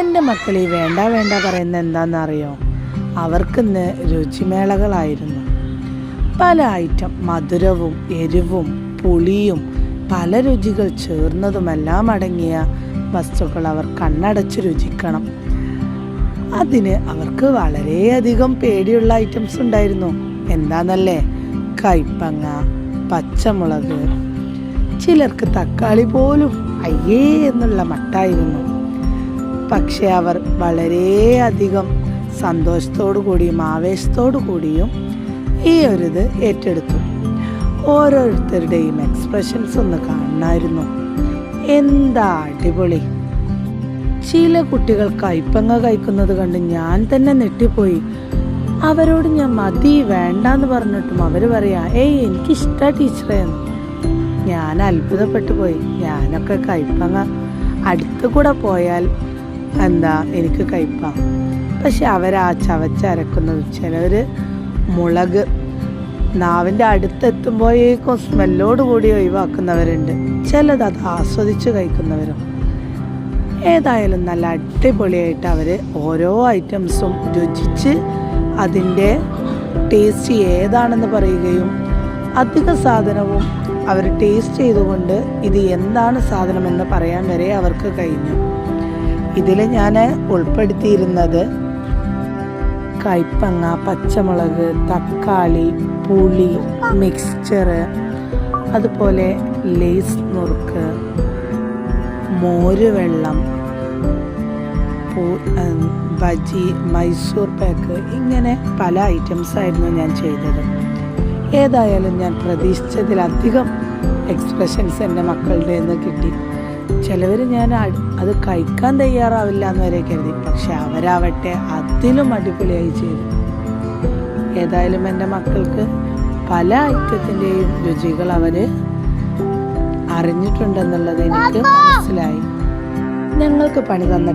എന്റെ മക്കൾ ഈ വേണ്ട വേണ്ട പറയുന്നത് എന്താണെന്നറിയോ? അവർക്കിന്ന് രുചിമേളകളായിരുന്നു. പല ഐറ്റം മധുരവും എരിവും പുളിയും പല രുചികൾ ചേർന്നതുമെല്ലാം അടങ്ങിയ വസ്തുക്കൾ അവർ കണ്ണടച്ച് രുചിക്കണം. അതിന് അവർക്ക് വളരെയധികം പേടിയുള്ള ഐറ്റംസ് ഉണ്ടായിരുന്നു. എന്താന്നല്ലേ? കൈപ്പങ്ങ പച്ചമുളക് ചിലർക്ക് തക്കാളി പോലും അയ്യേ എന്നുള്ള മട്ടായിരുന്നു. പക്ഷെ അവർ വളരെയധികം സന്തോഷത്തോടു കൂടിയും ആവേശത്തോടു കൂടിയും ഈ ഒരു ഇത് ഏറ്റെടുത്തു. ഓരോരുത്തരുടെയും എക്സ്പ്രഷൻസ് ഒന്ന് കാണണമായിരുന്നു. എന്താ അടിപൊളി. ചില കുട്ടികൾ കൈപ്പങ്ങ കഴിക്കുന്നത് കണ്ട് ഞാൻ തന്നെ നെട്ടിപ്പോയി അവരോട് ഞാൻ മതി വേണ്ടാന്ന് പറഞ്ഞിട്ടും അവർ പറയാ ഏയ് എനിക്കിഷ്ട ടീച്ചറേ. എന്ന് ഞാൻ അത്ഭുതപ്പെട്ടു പോയി ഞാനൊക്കെ കൈപ്പങ്ങ അടുത്തുകൂടെ പോയാൽ എന്താ? എനിക്ക് കയ്പാം പക്ഷെ അവരാ ചവച്ചരക്കുന്നത് ചിലർ മുളക്. നാവിന്റെ ഈ സ്മെല്ലോട് കൂടി ഒഴിവാക്കുന്നവരുണ്ട്. ചിലത് അത് ആസ്വദിച്ച് കഴിക്കുന്നവരും. ഏതായാലും നല്ല അടിപൊളിയായിട്ട് അവർ ഓരോ ഐറ്റംസും രുചിച്ച് അതിന്റെ ടേസ്റ്റ് ഏതാണെന്ന് പറയുകയും അധിക സാധനവും അവർ ടേസ്റ്റ് ചെയ്തുകൊണ്ട് ഇത് എന്താണ് സാധനമെന്ന് പറയാൻ വരെ അവർക്ക് കഴിഞ്ഞു. ഇതിൽ ഞാൻ ഉൾപ്പെടുത്തിയിരുന്നത് കയ്പങ്ങ പച്ചമുളക് തക്കാളി പുളി മിക്സ്ചർ അതുപോലെ ലേസ് നുറുക്ക് മോര് വെള്ളം ബജി മൈസൂർ പാക്ക് ഇങ്ങനെ പല ഐറ്റംസ് ആയിരുന്നു ഞാൻ ചെയ്തത്. ഏതായാലും ഞാൻ പ്രതീക്ഷിച്ചതിലധികം എക്സ്പ്രഷൻസ് എന്റെ മക്കളുടെ നിന്ന് കിട്ടി. ചിലവർ ഞാൻ അത് കഴിക്കാൻ തയ്യാറാവില്ല എന്ന് വരെ കരുതി. പക്ഷെ അവരാവട്ടെ അതിലും അടിപൊളിയായി ചെയ്തു ഏതായാലും എന്റെ മക്കൾക്ക് പല ഐറ്റത്തിന്റെയും രുചികൾ അവർ അറിഞ്ഞിട്ടുണ്ടെന്നുള്ളത് എനിക്ക് മനസ്സിലായി. ഞങ്ങൾക്ക് പണി തന്ന